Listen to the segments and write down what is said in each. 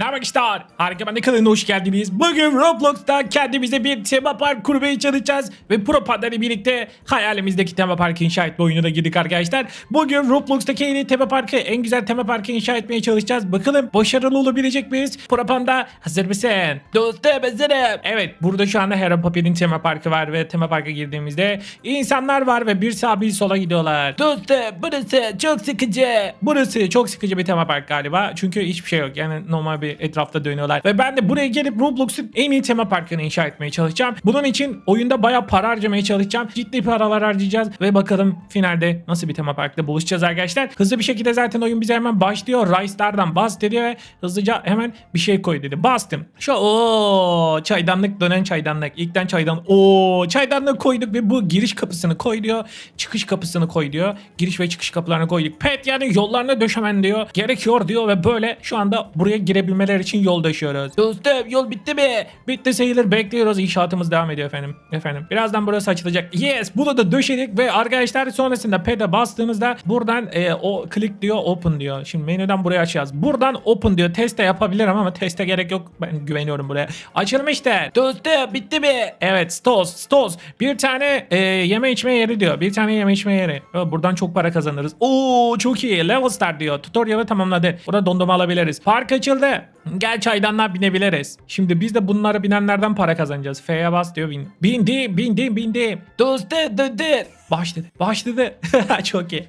Ne arkadaşlar? Harika ben de kanalına hoş geldiniz. Bugün Roblox'ta kendimize bir tema park kurmaya çalışacağız. Ve Pro Panda ile birlikte hayalimizdeki tema parkı inşa etme oyununa girdik arkadaşlar. Bugün Roblox'taki en iyi tema parkı, en güzel tema parkı inşa etmeye çalışacağız. Bakalım başarılı olabilecek miyiz? Pro Panda hazır mısın? Dostum hazırım. Evet burada şu anda Hera Papi'nin tema parkı var ve tema parka girdiğimizde insanlar var ve bir sağa bir sola gidiyorlar. Dostum burası çok sıkıcı. Burası çok sıkıcı bir tema park galiba. Çünkü hiçbir şey yok. Yani normal bir etrafta dönüyorlar. Ve ben de buraya gelip Roblox'un en iyi tema parkını inşa etmeye çalışacağım. Bunun için oyunda bayağı para harcamaya çalışacağım. Ciddi paralar harcayacağız ve bakalım finalde nasıl bir tema parkta buluşacağız arkadaşlar. Hızlı bir şekilde zaten oyun bize hemen başlıyor. Rice'lardan bas dedi ve hızlıca hemen bir şey koy dedi. Bastım. Şu o çaydanlık dönen çaydanlık. İlkten çaydan o çaydanlık koyduk ve bu giriş kapısını koy diyor. Çıkış kapısını koy diyor. Giriş ve çıkış kapılarını koyduk. Pet yani yollarına döşemen diyor. Gerekiyor diyor ve böyle şu anda buraya girebilmeler için yol döşüyoruz. Dostum yol bitti mi? Bitti sayılır bekliyoruz. İnşaatımız devam ediyor efendim. Efendim. Birazdan burası açılacak. Yes bunu da döşedik ve arkadaşlar sonrasında ped'e bastığımızda buradan e, o click diyor open diyor. Şimdi menüden buraya açacağız. Buradan open diyor. Teste yapabilirim ama teste gerek yok. Ben güveniyorum buraya. Açılmıştır. Dostum bitti mi? Evet stos stos. Bir tane e, yeme içme yeri diyor. Bir tane yeme içme yeri. Buradan çok para kazanırız. Oo çok iyi. Level start diyor. Tutorial'ı tamamladı. Burada dondurma alabiliriz. Park açıldı. Gel çaydanlar binebiliriz. Şimdi biz de bunlara binenlerden para kazanacağız. F'ye bas diyor bin. Bindim bindim bindim. Dostum döndür. Başladı. Başladı. çok iyi.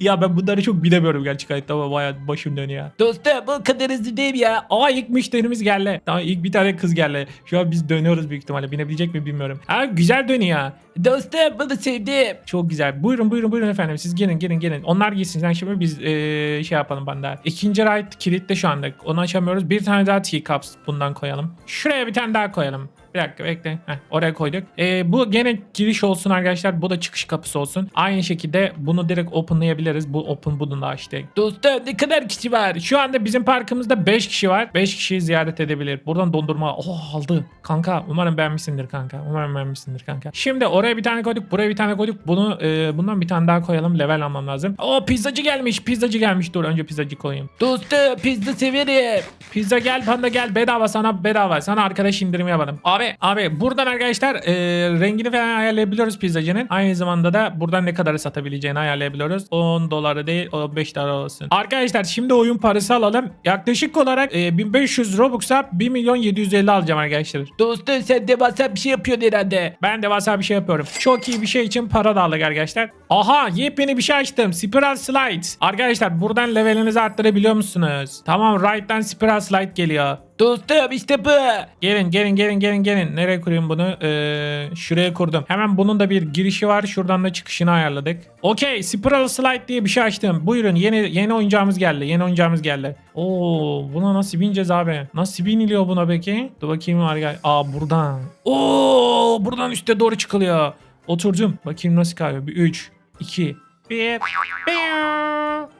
ya ben bunları çok bilemiyorum gerçek hayatta ama bayağı başım dönüyor. Dostum bu kadar hızlı değil ya. Aa ilk müşterimiz geldi. Tamam ilk bir tane kız geldi. Şu an biz dönüyoruz büyük ihtimalle. Binebilecek mi bilmiyorum. Ha güzel dönüyor. Dostum bunu sevdim. Çok güzel. Buyurun buyurun buyurun efendim. Siz gelin gelin gelin. Onlar gitsin. Sen şimdi biz eee, şey yapalım banda. İkinci ride kilitli şu anda. Onu açamıyoruz. Bir tane daha teacups bundan koyalım. Şuraya bir tane daha koyalım. Bir dakika bekle. Heh, oraya koyduk. Ee, bu gene giriş olsun arkadaşlar. Bu da çıkış kapısı olsun. Aynı şekilde bunu direkt openlayabiliriz. Bu open bunu da açtık. Dostum ne kadar kişi var? Şu anda bizim parkımızda 5 kişi var. 5 kişiyi ziyaret edebilir. Buradan dondurma. Oh aldı. Kanka umarım beğenmişsindir kanka. Umarım beğenmişsindir kanka. Şimdi oraya bir tane koyduk. Buraya bir tane koyduk. Bunu e, bundan bir tane daha koyalım. Level almam lazım. O pizzacı gelmiş. Pizzacı gelmiş. Dur önce pizzacı koyayım. Dostum pizza severim. Pizza gel panda gel. Bedava sana bedava. Sana arkadaş indirimi yapalım. Abi abi buradan arkadaşlar e, rengini falan ayarlayabiliyoruz pizzacının. Aynı zamanda da buradan ne kadar satabileceğini ayarlayabiliyoruz. 10 doları değil 15 dolar olsun. Arkadaşlar şimdi oyun parası alalım. Yaklaşık olarak e, 1500 Robux'a 1 milyon 750 alacağım arkadaşlar. Dostum sen devasa bir şey yapıyorsun herhalde. Ben devasa bir şey yapıyorum. Çok iyi bir şey için para da aldık arkadaşlar. Aha yepyeni bir şey açtım. Spiral Slide. Arkadaşlar buradan levelinizi arttırabiliyor musunuz? Tamam right'tan Spiral Slide geliyor. Dostum işte bu. Gelin gelin gelin gelin gelin. Nereye kurayım bunu? Ee, şuraya kurdum. Hemen bunun da bir girişi var. Şuradan da çıkışını ayarladık. Okey. Spiral Slide diye bir şey açtım. Buyurun yeni yeni oyuncağımız geldi. Yeni oyuncağımız geldi. Oo, buna nasıl bineceğiz abi? Nasıl biniliyor buna peki? Dur bakayım var gel. Aa buradan. Oo, buradan üste doğru çıkılıyor. Oturdum. Bakayım nasıl kayıyor. Bir 3 2 1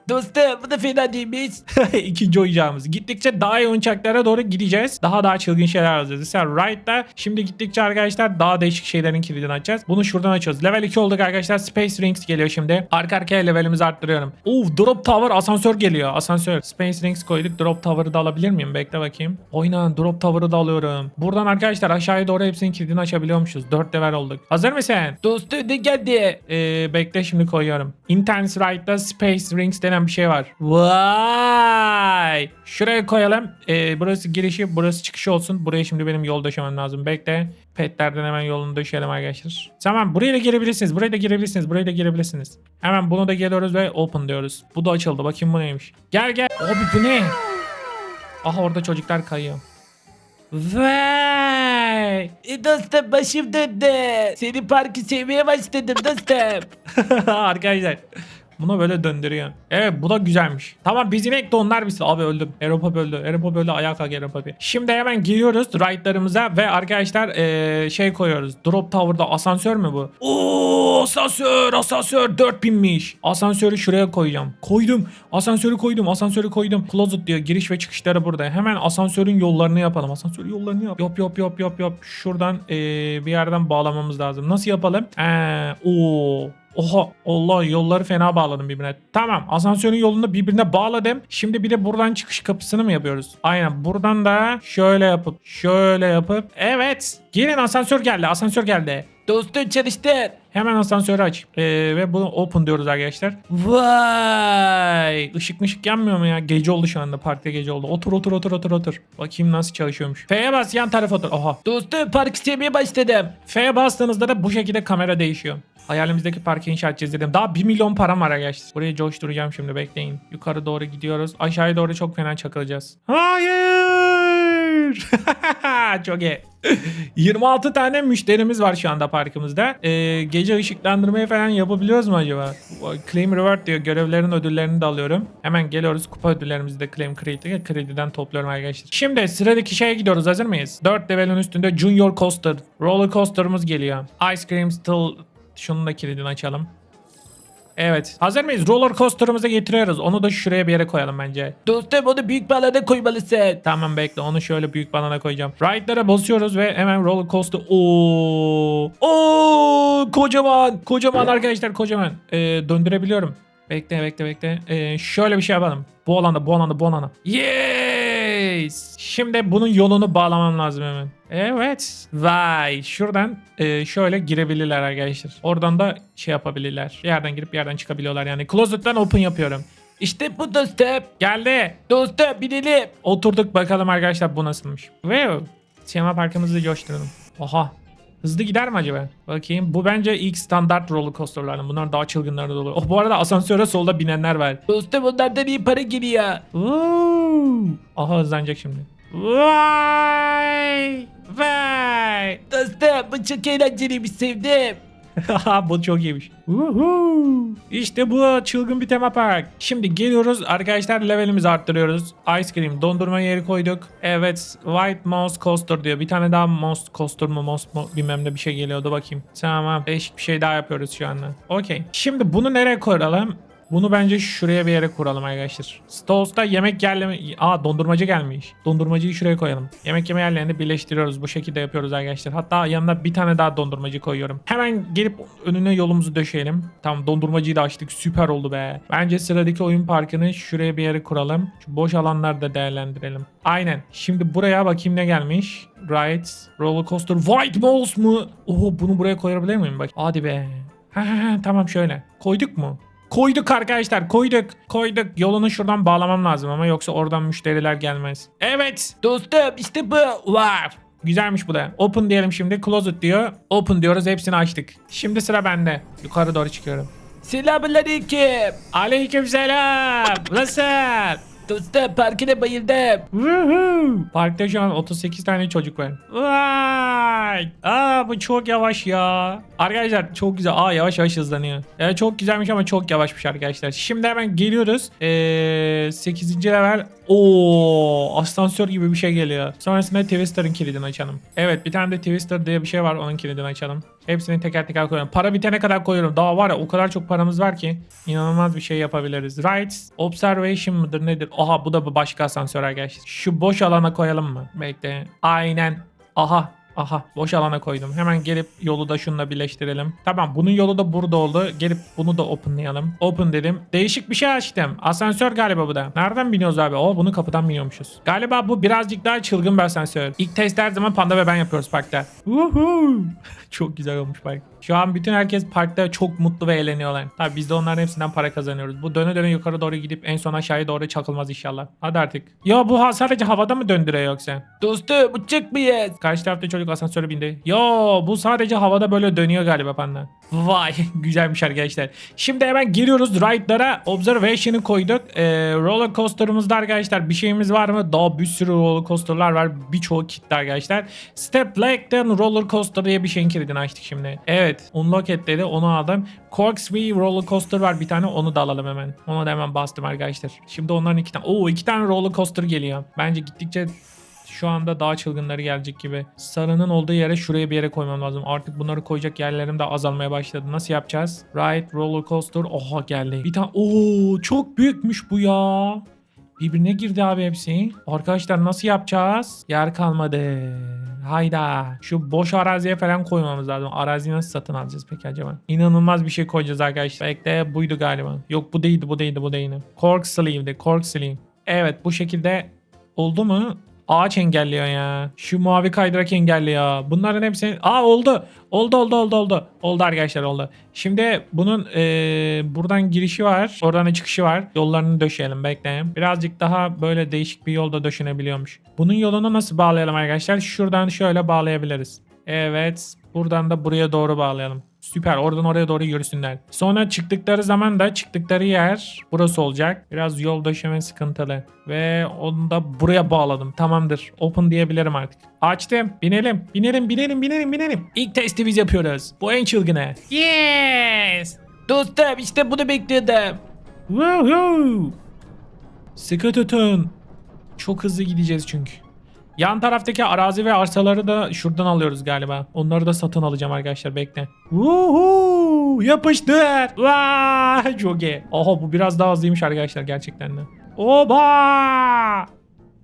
Dostum bu da fena değilmiş. İkinci oyuncağımız. Gittikçe daha iyi oyuncaklara doğru gideceğiz. Daha daha çılgın şeyler alacağız. Mesela Right'ta şimdi gittikçe arkadaşlar daha değişik şeylerin kilidini açacağız. Bunu şuradan açıyoruz. Level 2 olduk arkadaşlar. Space Rings geliyor şimdi. Arka arkaya levelimizi arttırıyorum. Uf Drop Tower asansör geliyor. Asansör. Space Rings koyduk. Drop Tower'ı da alabilir miyim? Bekle bakayım. Oyna Drop Tower'ı da alıyorum. Buradan arkadaşlar aşağıya doğru hepsinin kilidini açabiliyormuşuz. 4 level olduk. Hazır mısın? Dostum ne geldi? Ee, bekle şimdi koyuyorum. Intense Right'ta Space Rings denen bir şey var. Vay! Şuraya koyalım. Ee, burası girişi, burası çıkışı olsun. Buraya şimdi benim yol döşemem lazım. Bekle. Petlerden hemen yolunu döşeyelim arkadaşlar. Tamam buraya da girebilirsiniz. Buraya da girebilirsiniz. Buraya da girebilirsiniz. Hemen bunu da geliyoruz ve open diyoruz. Bu da açıldı. Bakayım bu neymiş. Gel gel. Abi bu ne? Aha orada çocuklar kayıyor. Vay! E dostum başım döndü. Seni parkı sevmeye başladım dostum. Arkadaşlar bunu böyle döndürüyor. Evet bu da güzelmiş. Tamam bizim ek de onlar biz. Abi öldüm. Europa öldü. Europa öldü. Ayağa kalk Europa bir. Şimdi hemen giriyoruz ride'larımıza ve arkadaşlar eee, şey koyuyoruz. Drop Tower'da asansör mü bu? Oo asansör asansör 4000'miş. Asansörü şuraya koyacağım. Koydum. Asansörü koydum. Asansörü koydum. Closet diyor. Giriş ve çıkışları burada. Hemen asansörün yollarını yapalım. Asansörün yollarını yap. Yap yap yap yap yap. Şuradan eee, bir yerden bağlamamız lazım. Nasıl yapalım? Ee, oo. Oha Allah yolları fena bağladım birbirine. Tamam asansörün yolunu birbirine bağladım. Şimdi bir de buradan çıkış kapısını mı yapıyoruz? Aynen buradan da şöyle yapıp şöyle yapıp. Evet gelin asansör geldi asansör geldi. Dostum çalıştır. Hemen asansörü aç. Ee, ve bunu open diyoruz arkadaşlar. Vay! Işık mışık yanmıyor mu ya? Gece oldu şu anda. Parkta gece oldu. Otur otur otur otur otur. Bakayım nasıl çalışıyormuş. F'ye bas yan tarafa otur. Oha. Dostum parkı sevmeye başladım. F'ye bastığınızda da bu şekilde kamera değişiyor. Hayalimizdeki parkı inşa edeceğiz dedim. Daha 1 milyon param var arkadaşlar. Burayı coşturacağım şimdi bekleyin. Yukarı doğru gidiyoruz. Aşağıya doğru çok fena çakılacağız. Hayır! çok iyi. 26 tane müşterimiz var şu anda parkımızda. Ee, gece ışıklandırmayı falan yapabiliyoruz mu acaba? Claim Reward diyor. Görevlerin ödüllerini de alıyorum. Hemen geliyoruz. Kupa ödüllerimizi de Claim Kredi, Kredi'den topluyorum arkadaşlar. Şimdi sıradaki şeye gidiyoruz. Hazır mıyız? 4 level'in üstünde Junior Coaster. Roller Coaster'ımız geliyor. Ice Cream Still... Şunun da kilidini açalım. Evet. Hazır mıyız? Roller Coaster'ımızı getiriyoruz. Onu da şuraya bir yere koyalım bence. Dostum onu büyük balada koymalısın. Tamam bekle onu şöyle büyük banana koyacağım. Ride'lara basıyoruz ve hemen roller coaster. Oo! Oo! Kocaman! Kocaman arkadaşlar kocaman. Ee, döndürebiliyorum. Bekle bekle bekle. Ee, şöyle bir şey yapalım. Bu alanda bu alanda bu alanda. Yes! Şimdi bunun yolunu bağlamam lazım hemen. Evet. Vay. Şuradan e, şöyle girebilirler arkadaşlar. Oradan da şey yapabilirler. Yerden girip yerden çıkabiliyorlar yani. Closet'tan open yapıyorum. İşte bu dostum. Geldi. Dostum binelim. Oturduk bakalım arkadaşlar bu nasılmış. Wow. Sinema parkımızı coşturalım. Oha. Hızlı gider mi acaba? Bakayım. Bu bence ilk standart roller coasterlardan. Bunlar daha çılgınları da olur. Oh bu arada asansöre solda binenler var. Dostum onlardan iyi para geliyor. Woo. Aha hızlanacak şimdi. Vay. Vay. Dostum bu çok eğlenceliymiş sevdim. bu çok iyiymiş. Woohoo. İşte bu çılgın bir tema park. Şimdi geliyoruz arkadaşlar levelimizi arttırıyoruz. Ice cream dondurma yeri koyduk. Evet White Mouse Coaster diyor. Bir tane daha Mouse Coaster mu Mouse mu bilmem ne bir şey geliyordu bakayım. Tamam değişik bir şey daha yapıyoruz şu anda. Okey. Şimdi bunu nereye koyalım? Bunu bence şuraya bir yere kuralım arkadaşlar. Stalls'ta yemek yerleme... Aa dondurmacı gelmiş. Dondurmacıyı şuraya koyalım. Yemek yeme yerlerini birleştiriyoruz. Bu şekilde yapıyoruz arkadaşlar. Hatta yanına bir tane daha dondurmacı koyuyorum. Hemen gelip önüne yolumuzu döşeyelim. Tamam dondurmacıyı da açtık. Süper oldu be. Bence sıradaki oyun parkını şuraya bir yere kuralım. Şu boş alanları da değerlendirelim. Aynen. Şimdi buraya bakayım ne gelmiş. Rides, roller coaster, white balls mu? Oho bunu buraya koyabilir miyim? Bak. Hadi be. Ha, tamam şöyle. Koyduk mu? Koyduk arkadaşlar koyduk. Koyduk. Yolunu şuradan bağlamam lazım ama yoksa oradan müşteriler gelmez. Evet. Dostum işte bu. Var. Güzelmiş bu da. Open diyelim şimdi. Closet diyor. Open diyoruz. Hepsini açtık. Şimdi sıra bende. Yukarı doğru çıkıyorum. Selamünaleyküm. Aleykümselam. Nasıl? Dostum parkına bayıldım. Woohoo! Parkta şu an 38 tane çocuk var. Vay! Aa bu çok yavaş ya. Arkadaşlar çok güzel. Aa yavaş yavaş hızlanıyor. Yani çok güzelmiş ama çok yavaşmış arkadaşlar. Şimdi hemen geliyoruz. Ee, 8. level. Oo, asansör gibi bir şey geliyor. Sonrasında Twister'ın kilidini açalım. Evet bir tane de Twister diye bir şey var. Onun kilidini açalım. Hepsini teker teker koyuyorum. Para bitene kadar koyuyorum. Daha var ya o kadar çok paramız var ki inanılmaz bir şey yapabiliriz. Rights, Observation mıdır nedir? Aha bu da başka asansör arkadaşlar. Şu boş alana koyalım mı? Bekle. Aynen. Aha Aha boş alana koydum. Hemen gelip yolu da şununla birleştirelim. Tamam bunun yolu da burada oldu. Gelip bunu da openlayalım. Open dedim. Değişik bir şey açtım. Asansör galiba bu da. Nereden biniyoruz abi? O bunu kapıdan biniyormuşuz. Galiba bu birazcık daha çılgın bir asansör. İlk test her zaman Panda ve ben yapıyoruz parkta. Woohoo! Çok güzel olmuş park. Şu an bütün herkes parkta çok mutlu ve eğleniyorlar. Tabi biz de onların hepsinden para kazanıyoruz. Bu döne döne yukarı doğru gidip en son aşağıya doğru çakılmaz inşallah. Hadi artık. Ya bu ha- sadece havada mı döndürüyor yoksa? Dostum uçacak mıyız? Karşı tarafta çocuk asansöre bindi. Yo bu sadece havada böyle dönüyor galiba panda. Vay güzelmiş arkadaşlar. Şimdi hemen giriyoruz ride'lara. Observation'ı koyduk. Ee, roller coaster'ımızda arkadaşlar bir şeyimiz var mı? Daha bir sürü roller coaster'lar var. Birçoğu kitle arkadaşlar. Step Lake'den roller coaster diye bir şeyin kilidini açtık şimdi. Evet unlock et dedi onu aldım. Corkscrew roller coaster var bir tane onu da alalım hemen. Ona da hemen bastım arkadaşlar. Şimdi onların iki tane. Oo iki tane roller coaster geliyor. Bence gittikçe şu anda daha çılgınları gelecek gibi. Sarının olduğu yere şuraya bir yere koymam lazım. Artık bunları koyacak yerlerim de azalmaya başladı. Nasıl yapacağız? Ride, roller coaster. Oha geldi. Bir tane. Oo çok büyükmüş bu ya. Birbirine girdi abi hepsi. Arkadaşlar nasıl yapacağız? Yer kalmadı. Hayda. Şu boş araziye falan koymamız lazım. Araziyi nasıl satın alacağız peki acaba? İnanılmaz bir şey koyacağız arkadaşlar. Bekle buydu galiba. Yok bu değildi bu değildi bu değildi. Cork sleeve'di. Cork sleeve. Evet bu şekilde oldu mu? Ağaç engelliyor ya. Şu mavi kaydırak engelliyor. Bunların hepsi... Aa oldu. Oldu oldu oldu oldu. Oldu arkadaşlar oldu. Şimdi bunun eee, buradan girişi var. Oradan da çıkışı var. Yollarını döşeyelim bekleyin. Birazcık daha böyle değişik bir yolda döşenebiliyormuş. Bunun yolunu nasıl bağlayalım arkadaşlar? Şuradan şöyle bağlayabiliriz. Evet. Buradan da buraya doğru bağlayalım. Süper. Oradan oraya doğru yürüsünler. Sonra çıktıkları zaman da çıktıkları yer burası olacak. Biraz yol döşeme sıkıntılı. Ve onu da buraya bağladım. Tamamdır. Open diyebilirim artık. Açtım. Binelim. Binelim, binelim, binelim, binelim. İlk testi biz yapıyoruz. Bu en çılgını. Yes! Dostum işte bunu bekliyordum. Woohoo! Sıkı tutun. Çok hızlı gideceğiz çünkü. Yan taraftaki arazi ve arsaları da şuradan alıyoruz galiba. Onları da satın alacağım arkadaşlar bekle. Woohoo! Yapıştır. Çok iyi. Oha bu biraz daha hızlıymış arkadaşlar gerçekten de. Oba!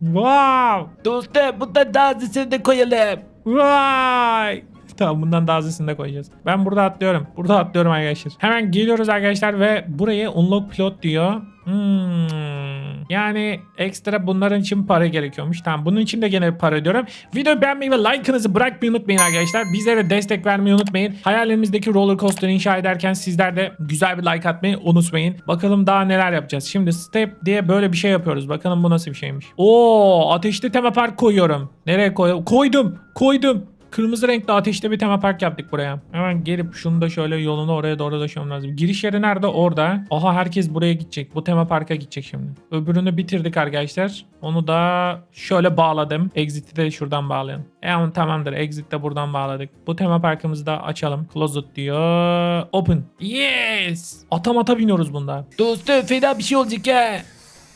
Wow! Dostum bundan daha hızlısını da koyalım. Vay! Tamam bundan daha hızlısını da koyacağız. Ben burada atlıyorum. Burada atlıyorum arkadaşlar. Hemen geliyoruz arkadaşlar ve burayı unlock pilot diyor. Hmm. Yani ekstra bunların için para gerekiyormuş. Tamam bunun için de gene para ödüyorum. Videoyu beğenmeyi ve like'ınızı bırakmayı unutmayın arkadaşlar. Bizlere destek vermeyi unutmayın. Hayalimizdeki roller coaster inşa ederken sizler de güzel bir like atmayı unutmayın. Bakalım daha neler yapacağız. Şimdi step diye böyle bir şey yapıyoruz. Bakalım bu nasıl bir şeymiş. Oo ateşli tema park koyuyorum. Nereye koy Koydum. Koydum. Kırmızı renkli ateşte bir tema park yaptık buraya. Hemen gelip şunu da şöyle yolunu oraya doğru taşımam lazım. Giriş yeri nerede? Orada. Aha herkes buraya gidecek. Bu tema parka gidecek şimdi. Öbürünü bitirdik arkadaşlar. Onu da şöyle bağladım. Exit'i de şuradan bağlayalım. E ama tamamdır. Exit de buradan bağladık. Bu tema parkımızı da açalım. Closet diyor. Open. Yes. Ata mata biniyoruz bunda. Dostum fena bir şey olacak ha.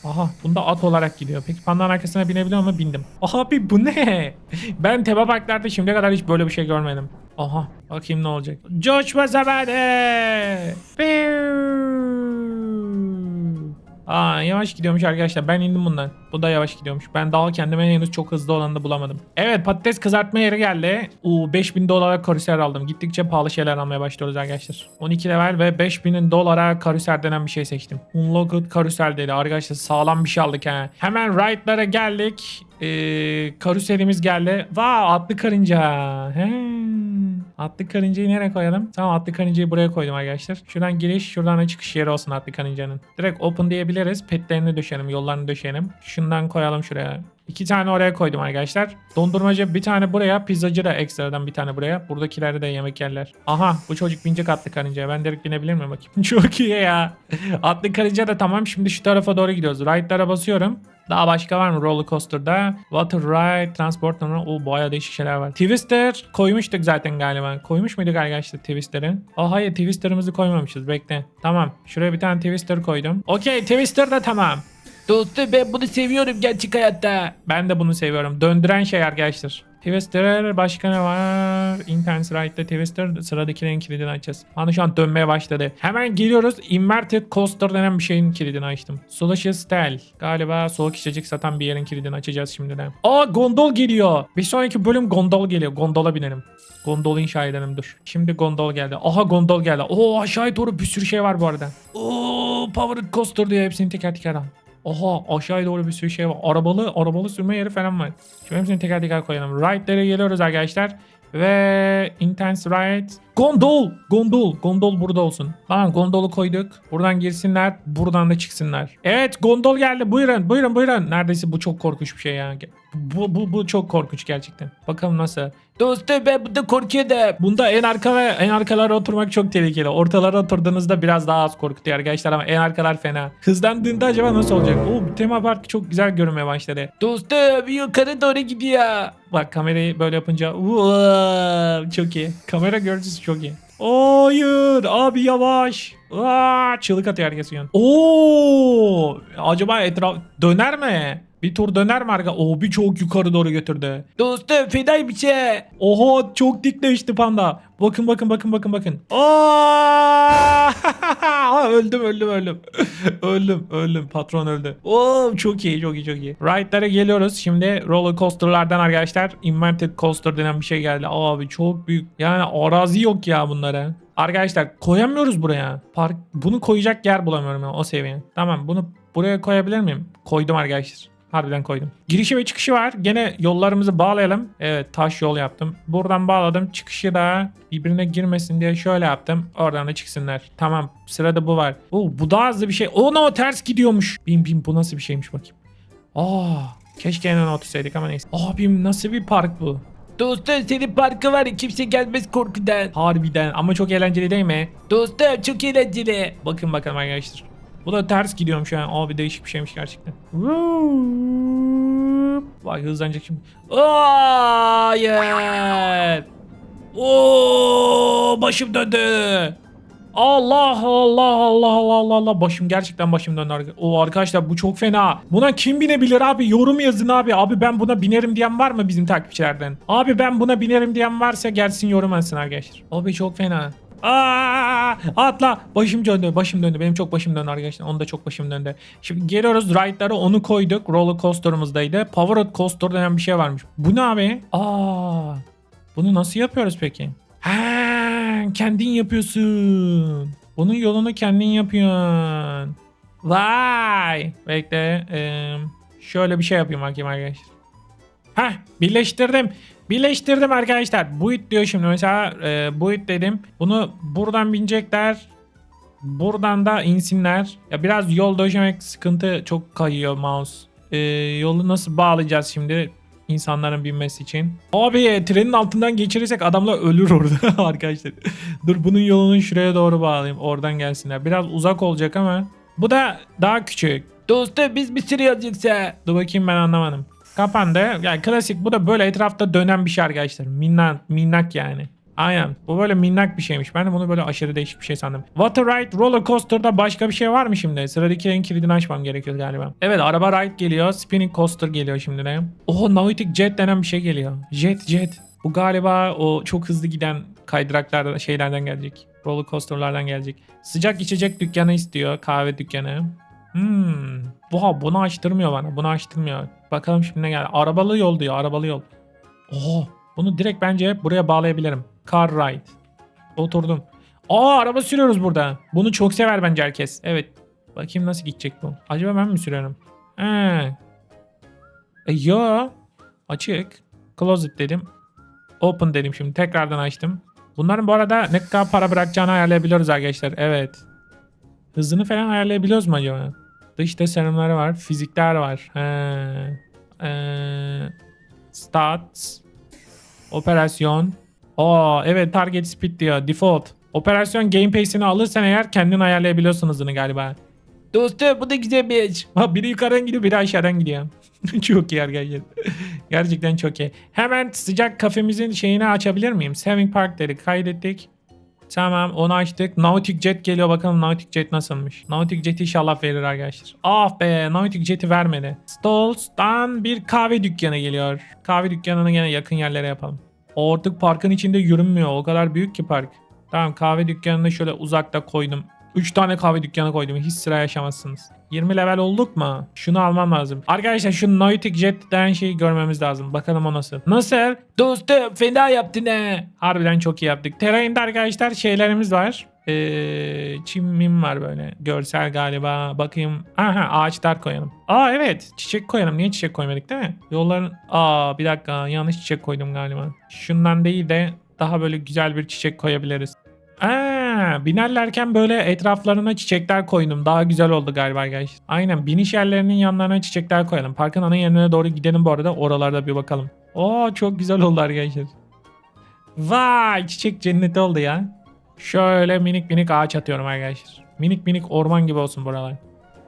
Aha bunda at olarak gidiyor. Peki pandanın arkasına binebiliyor mu? Bindim. Aha abi bu ne? Ben tema parklarda şimdiye kadar hiç böyle bir şey görmedim. Aha bakayım ne olacak. Coşma zamanı. Piu. Aa yavaş gidiyormuş arkadaşlar. Ben indim bundan. Bu da yavaş gidiyormuş. Ben daha kendime henüz çok hızlı olanı da bulamadım. Evet patates kızartma yeri geldi. Uu 5000 dolara karüser aldım. Gittikçe pahalı şeyler almaya başlıyoruz arkadaşlar. 12 level ve 5000 dolara karüser denen bir şey seçtim. Unlocked karüser dedi. Arkadaşlar sağlam bir şey aldık ha. Hemen right'lara geldik. Ee, karüserimiz geldi. Vaa atlı karınca. He. Atlı karıncayı nereye koyalım? Tamam atlı karıncayı buraya koydum arkadaşlar. Şuradan giriş, şuradan da çıkış yeri olsun atlı karıncanın. Direkt open diyebiliriz. Petlerini döşeyelim, yollarını döşeyelim. Şundan koyalım şuraya. İki tane oraya koydum arkadaşlar. Dondurmacı bir tane buraya, pizzacı da ekstradan bir tane buraya. Buradakileri de yemek yerler. Aha bu çocuk binecek atlı karıncaya. Ben direkt binebilir miyim bakayım? Çok iyi ya. Atlı karınca da tamam. Şimdi şu tarafa doğru gidiyoruz. Right'lara basıyorum. Daha başka var mı roller coaster'da? Water ride, transport, o bayağı değişik şeyler var. Twister koymuştuk zaten galiba. Koymuş muyduk arkadaşlar Twister'ı? Aa hayır Twister'ımızı koymamışız. Bekle. Tamam. Şuraya bir tane Twister koydum. Okey Twister da tamam. Dostum ben bunu seviyorum gerçek hayatta. Ben de bunu seviyorum. Döndüren şey arkadaşlar. Twister başka ne var? Intense Ride'da Twister sıradakilerin kilidini açacağız. Bana şu an dönmeye başladı. Hemen geliyoruz. Inverted Coaster denen bir şeyin kilidini açtım. Slushy Stel. Galiba soğuk içecek satan bir yerin kilidini açacağız şimdiden. Aa gondol geliyor. Bir sonraki bölüm gondol geliyor. Gondola binelim. Gondol inşa edelim dur. Şimdi gondol geldi. Aha gondol geldi. Oo aşağıya doğru bir sürü şey var bu arada. Oo Powered Coaster diyor. Hepsini teker teker al. Oha aşağıya doğru bir sürü şey var. Arabalı arabalı sürme yeri falan var. Şimdi hepsini teker teker koyalım. Ride'lere geliyoruz arkadaşlar. Ve Intense Ride. Gondol. Gondol. Gondol burada olsun. Tamam gondolu koyduk. Buradan girsinler. Buradan da çıksınlar. Evet gondol geldi. Buyurun buyurun buyurun. Neredeyse bu çok korkunç bir şey ya. Bu, bu, bu çok korkunç gerçekten. Bakalım nasıl. Dostum ben bunda korkuyordum. Bunda en arka ve en arkalara oturmak çok tehlikeli. Ortalara oturduğunuzda biraz daha az korkutuyor arkadaşlar ama en arkalar fena. Hızlandığında acaba nasıl olacak? Oo, tema park çok güzel görünmeye başladı. Dostum yukarı doğru gidiyor. Bak kamerayı böyle yapınca Wow, çok iyi. Kamera görüntüsü çok iyi. Hayır abi yavaş. Aa, çığlık atıyor herkes yan. Oo, acaba etraf döner mi? Bir tur döner mi arka? Oo bir çok yukarı doğru götürdü. Dostum bir şey. Oha çok dikleşti panda. Bakın bakın bakın bakın bakın. Aa! öldüm öldüm öldüm. öldüm öldüm patron öldü. Oo çok iyi çok iyi çok iyi. Ride'lara geliyoruz. Şimdi roller coaster'lardan arkadaşlar inverted coaster denen bir şey geldi. Abi çok büyük. Yani arazi yok ya bunlara. Arkadaşlar koyamıyoruz buraya. Park bunu koyacak yer bulamıyorum ben o seviye. Tamam bunu buraya koyabilir miyim? Koydum arkadaşlar. Harbiden koydum. Girişi ve çıkışı var. Gene yollarımızı bağlayalım. Evet taş yol yaptım. Buradan bağladım. Çıkışı da birbirine girmesin diye şöyle yaptım. Oradan da çıksınlar. Tamam sırada bu var. Oo, bu daha hızlı bir şey. O no ters gidiyormuş. Bim bim bu nasıl bir şeymiş bakayım. Aa, keşke en otursaydık ama neyse. Abim nasıl bir park bu? Dostum senin parkı var kimse gelmez korkudan. Harbiden ama çok eğlenceli değil mi? Dostum çok eğlenceli. Bakın bakalım arkadaşlar. Bu da ters gidiyorum şu an. Abi değişik bir şeymiş gerçekten. Vay hızlanacak şimdi. Hayır. Oo başım döndü. Allah Allah Allah Allah Allah Allah başım gerçekten başım döndü. O arkadaşlar bu çok fena. Buna kim binebilir abi? Yorum yazın abi. Abi ben buna binerim diyen var mı bizim takipçilerden? Abi ben buna binerim diyen varsa gelsin yorum yazsın arkadaşlar. Abi çok fena. Aa, atla. Başım döndü. Başım döndü. Benim çok başım döndü arkadaşlar. Onun da çok başım döndü. Şimdi geliyoruz. Ride'lara onu koyduk. Roller coaster'ımızdaydı. Power coaster denen bir şey varmış. Bu ne abi? Aa, bunu nasıl yapıyoruz peki? Ha, kendin yapıyorsun. Bunun yolunu kendin yapıyorsun. Vay. Bekle. eee, şöyle bir şey yapayım bakayım arkadaşlar. Heh birleştirdim. Birleştirdim arkadaşlar. Buit diyor şimdi mesela e, buit dedim. Bunu buradan binecekler. Buradan da insinler. Ya biraz yol döşemek sıkıntı çok kayıyor mouse. E, yolu nasıl bağlayacağız şimdi insanların binmesi için? Abi trenin altından geçirirsek adamlar ölür orada arkadaşlar. Dur bunun yolunu şuraya doğru bağlayayım. Oradan gelsinler. Biraz uzak olacak ama. Bu da daha küçük. Dostum biz mi sürüyoruz yoksa? Dur bakayım ben anlamadım. Kapandı. Yani klasik bu da böyle etrafta dönen bir şey arkadaşlar. Minnak, minnak yani. Aynen. Bu böyle minnak bir şeymiş. Ben de bunu böyle aşırı değişik bir şey sandım. Water Ride Roller Coaster'da başka bir şey var mı şimdi? Sıradaki en kilidini açmam gerekiyor galiba. Evet araba ride geliyor. Spinning Coaster geliyor şimdi de. Oho Nautic Jet denen bir şey geliyor. Jet Jet. Bu galiba o çok hızlı giden kaydıraklardan şeylerden gelecek. Roller coaster'lardan gelecek. Sıcak içecek dükkanı istiyor. Kahve dükkanı. Hmm. Bu bunu açtırmıyor bana. Bunu açtırmıyor. Bakalım şimdi ne geldi. Arabalı yol diyor. Arabalı yol. Oo. Bunu direkt bence buraya bağlayabilirim. Car ride. Oturdum. Aa araba sürüyoruz burada. Bunu çok sever bence herkes. Evet. Bakayım nasıl gidecek bu. Acaba ben mi sürüyorum? He. E, yo. Açık. Closet dedim. Open dedim şimdi. Tekrardan açtım. Bunların bu arada ne kadar para bırakacağını ayarlayabiliyoruz arkadaşlar. Evet. Hızını falan ayarlayabiliyoruz mu acaba? Dış tasarımları var. Fizikler var. He. Ee, stats. Operasyon. Aa evet target speed diyor. Default. Operasyon game pace'ini alırsan eğer kendin ayarlayabiliyorsun hızını galiba. Dostum bu da güzelmiş. Ha, biri yukarıdan gidiyor biri aşağıdan gidiyor. çok iyi arkadaşlar. Gerçekten çok iyi. Hemen sıcak kafemizin şeyini açabilir miyim? Saving Park dedik kaydettik. Tamam onu açtık. Nautic Jet geliyor bakalım Nautic Jet nasılmış. Nautic Jet inşallah verir arkadaşlar. Ah be Nautic Jet'i vermedi. Stalls'tan bir kahve dükkanı geliyor. Kahve dükkanını gene yakın yerlere yapalım. Artık parkın içinde yürünmüyor. O kadar büyük ki park. Tamam kahve dükkanını şöyle uzakta koydum. 3 tane kahve dükkanı koydum. Hiç sıra yaşamazsınız. 20 level olduk mu? Şunu almam lazım. Arkadaşlar şu Nautic Jet denen şeyi görmemiz lazım. Bakalım o nasıl. Nasıl? Dostum fena yaptın he. Harbiden çok iyi yaptık. Terrain'de arkadaşlar şeylerimiz var. Ee, çimim var böyle. Görsel galiba. Bakayım. Aha ağaçlar koyalım. Aa evet. Çiçek koyalım. Niye çiçek koymadık değil mi? Yolların... Aa bir dakika. Yanlış çiçek koydum galiba. Şundan değil de daha böyle güzel bir çiçek koyabiliriz. Aa, binerlerken böyle etraflarına çiçekler koydum. Daha güzel oldu galiba arkadaşlar. Aynen biniş yerlerinin yanlarına çiçekler koyalım. Parkın ana yerine doğru gidelim bu arada. Oralarda bir bakalım. Oo çok güzel oldu arkadaşlar. Vay çiçek cenneti oldu ya. Şöyle minik minik ağaç atıyorum arkadaşlar. Minik minik orman gibi olsun buralar.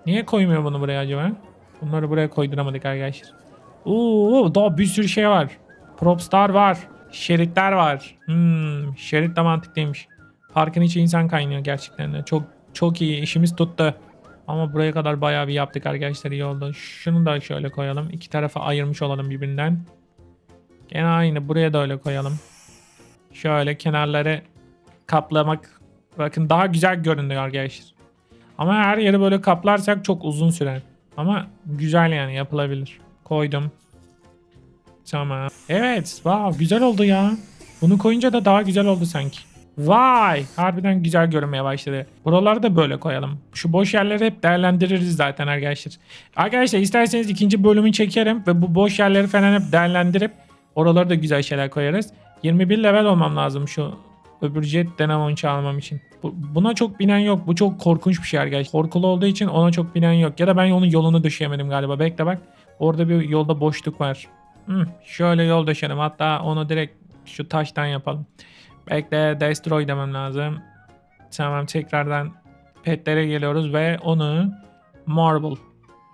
Niye koymuyor bunu buraya acaba? Bunları buraya koyduramadık arkadaşlar. Oo daha bir sürü şey var. Propstar var. Şeritler var. Hmm, şerit de mantıklıymış. Parkın içi insan kaynıyor gerçekten de. Çok çok iyi işimiz tuttu. Ama buraya kadar bayağı bir yaptık arkadaşlar iyi oldu. Şunu da şöyle koyalım. İki tarafa ayırmış olalım birbirinden. Gene aynı buraya da öyle koyalım. Şöyle kenarları kaplamak bakın daha güzel görünüyor arkadaşlar. Ama her yeri böyle kaplarsak çok uzun sürer. Ama güzel yani yapılabilir. Koydum. Tamam. Evet. Wow, güzel oldu ya. Bunu koyunca da daha güzel oldu sanki. Vay! Harbiden güzel görünmeye başladı. Buraları da böyle koyalım. Şu boş yerleri hep değerlendiririz zaten arkadaşlar. Arkadaşlar isterseniz ikinci bölümü çekerim ve bu boş yerleri falan hep değerlendirip oraları da güzel şeyler koyarız. 21 level olmam lazım şu öbür jet denen oyuncu için. Bu- buna çok binen yok. Bu çok korkunç bir şey arkadaşlar. Korkulu olduğu için ona çok binen yok. Ya da ben onun yolunu düşeyemedim galiba. Bekle bak. Orada bir yolda boşluk var. Hı, şöyle yol döşelim. Hatta onu direkt şu taştan yapalım. Bekle destroy demem lazım. Tamam tekrardan petlere geliyoruz ve onu marble.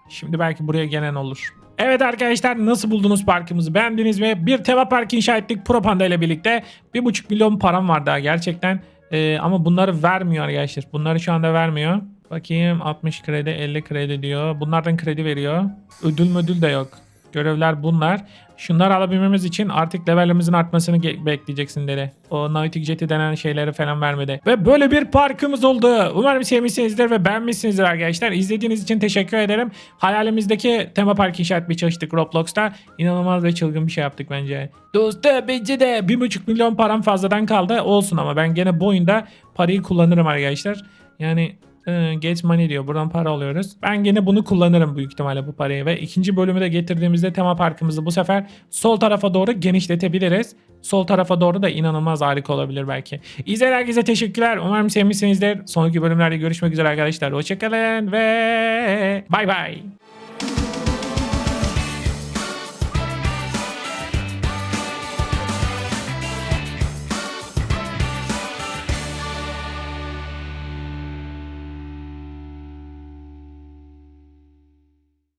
Şimdi belki buraya gelen olur. Evet arkadaşlar nasıl buldunuz parkımızı beğendiniz mi? Bir tema park inşa ettik Pro Panda ile birlikte. 1,5 milyon param var daha gerçekten. Ee, ama bunları vermiyor arkadaşlar. Bunları şu anda vermiyor. Bakayım 60 kredi 50 kredi diyor. Bunlardan kredi veriyor. Ödül ödül de yok. Görevler bunlar. Şunları alabilmemiz için artık levelimizin artmasını bekleyeceksin dedi. O Nautic Jet'i denen şeyleri falan vermedi. Ve böyle bir parkımız oldu. Umarım sevmişsinizdir ve beğenmişsinizdir arkadaşlar. İzlediğiniz için teşekkür ederim. Hayalimizdeki tema park inşa etmeye çalıştık Roblox'ta. İnanılmaz ve çılgın bir şey yaptık bence. Dostum bence de 1,5 milyon param fazladan kaldı. Olsun ama ben gene bu oyunda parayı kullanırım arkadaşlar. Yani ee, Get money diyor. Buradan para alıyoruz. Ben gene bunu kullanırım büyük ihtimalle bu parayı. Ve ikinci bölümü de getirdiğimizde tema parkımızı bu sefer sol tarafa doğru genişletebiliriz. Sol tarafa doğru da inanılmaz harika olabilir belki. İzleyen herkese teşekkürler. Umarım sevmişsinizdir. Sonraki bölümlerde görüşmek üzere arkadaşlar. Hoşçakalın ve bay bay.